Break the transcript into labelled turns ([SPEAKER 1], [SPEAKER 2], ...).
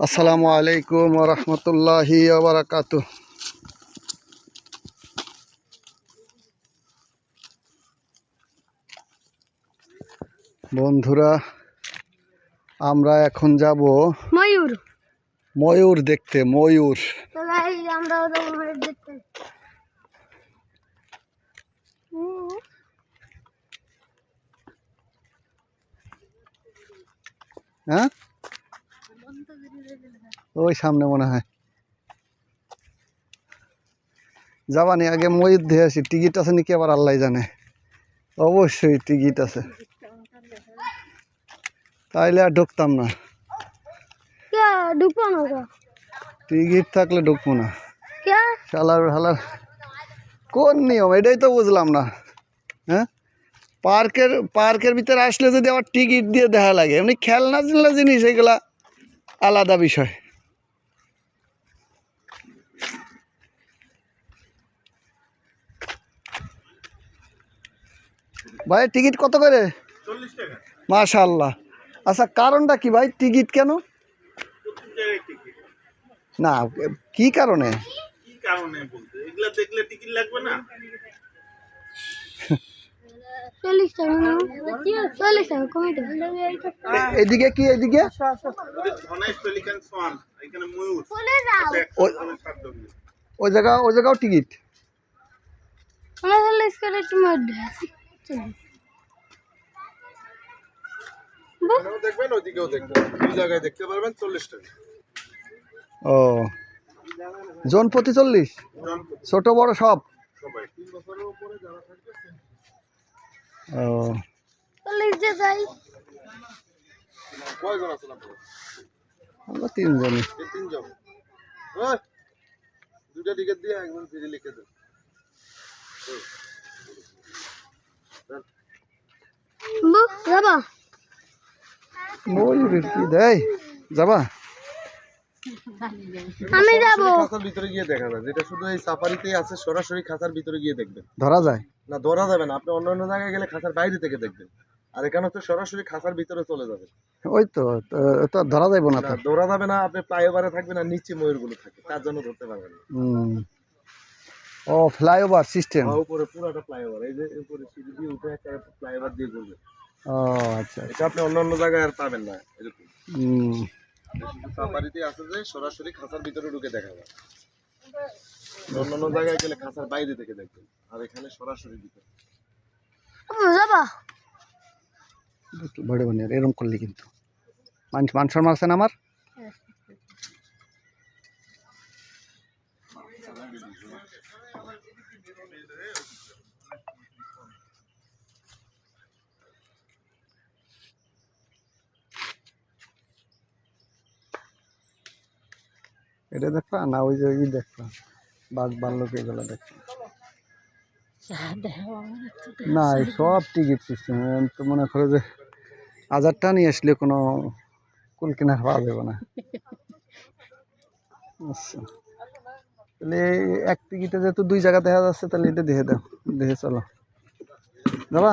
[SPEAKER 1] আসসালামু আলাইকুম রহমতুল্লাহি বারাকাত বন্ধুরা আমরা এখন যাব
[SPEAKER 2] ময়ূর।
[SPEAKER 1] ময়ূর দেখতে ময়ূর। হ্যাঁ? ওই সামনে মনে হয়। যাবানি আগে ময়ূর দিয়ে আসি। টিকিট আছে নাকি আবার আল্লাহ জানে। অবশ্যই টিকিট আছে। তাইলে আর ঢুকতাম না।
[SPEAKER 2] ঢুকবো না
[SPEAKER 1] টিকিট থাকলে ঢুকবো না। শালার হালার কোন নিয়ম? এটাই তো বুঝলাম না। হ্যাঁ? পার্কের পার্কের ভিতরে আসলে যদি আবার টিকিট দিয়ে দেখা লাগে এমনি খেলনা জিনিস এগুলা আলাদা বিষয়। ভাই, টিকিট কত করে? মাশাল্লাহ আচ্ছা কারণটা কি ভাই? টিকিট কেন? না, কি কারণে?
[SPEAKER 3] কি কারণে বলতে? এগুলা দেখলে টিকিট লাগবে না?
[SPEAKER 2] চল্লিশ টাকা চল্লিশ টাকা কমে
[SPEAKER 1] এদিকে কি এদিকে? ওই- জায়গা ওই জায়গাও টিকিট।
[SPEAKER 2] আমরা চল্লিশ করে একটু মধ্যে
[SPEAKER 3] এখানেও দেখবেন ওইদিকেও দেখবেন। দুই জায়গায় দেখতে পারবেন চল্লিশ টাকা।
[SPEAKER 1] ও। জন প্রতি চল্লিশ? ছোট বড় সব?
[SPEAKER 3] সবাই। তিন বছরের উপরে যারা থাকবে
[SPEAKER 1] ও।
[SPEAKER 2] চল্লিশ যাই।
[SPEAKER 3] কয়জন আছেন আপনারা
[SPEAKER 1] আমরা তিনজনই।
[SPEAKER 3] তিনজন ওই, দুইটা টিকিট দিয়ে ফ্রি লিখে দেন
[SPEAKER 2] বুক যাবা?
[SPEAKER 1] ময়ূরের কি দেয়? যাবা?
[SPEAKER 2] আমি যাব।
[SPEAKER 3] খাঁচার ভিতরে গিয়ে দেখা যায় যেটা শুধু এই সাফারিতেই আছে সরাসরি খাঁচার ভিতরে গিয়ে দেখবেন।
[SPEAKER 1] ধরা যায়।
[SPEAKER 3] না ধরা যাবে না। আপনি অন্য অন্য জায়গায় গেলে খাঁচার বাইরে থেকে দেখবেন। আর এখানে তো সরাসরি খাঁচার ভিতরে চলে যাবে।
[SPEAKER 1] ওই তো তো ধরা যাইব না
[SPEAKER 3] ধরা যাবে না আপনি ফ্লাইওভারে থাকবেন আর নিচে ময়ূরগুলো থাকে। তার জন্য ধরতে পারবেন না।
[SPEAKER 1] ও ফ্লাইওভার সিস্টেম।
[SPEAKER 3] উপরে পুরোটা ফ্লাইওভার। এই যে উপরে সিঁড়ি দিয়ে উঠে একটা ফ্লাইওভার দিয়ে ঘুরবে।
[SPEAKER 1] ও আচ্ছা
[SPEAKER 3] এটা আপনি অন্য অন্য জায়গায় আর পাবেন না এরকম।
[SPEAKER 1] হুম।
[SPEAKER 3] সাফারিতে আছে যে সরাসরি খাঁচার ভিতরে ঢুকে দেখা যায় অন্য অন্য জায়গায় গেলে খাঁচার বাইরে থেকে দেখবেন। আর এখানে সরাসরি ভিতরে
[SPEAKER 2] ও, যাবা?
[SPEAKER 1] বড় বানিয়ে এরকম করলি কিন্তু। মানুষ মান সম্মান আছে না আমার? এটা দেখবা? না ওই যে দেখবা। বাঘ বাল্লক এগুলো দেখবা না এই সব টিকিট সিস্টেম তো মনে করো যে হাজারটা নিয়ে আসলে কোনো কুল কিনার পাওয়া যাবে না। আচ্ছা। তাহলে এক টিকিটে যেহেতু দুই জায়গা দেখা যাচ্ছে তাহলে এটা দেখে দাও দেখে চলো। যাবা?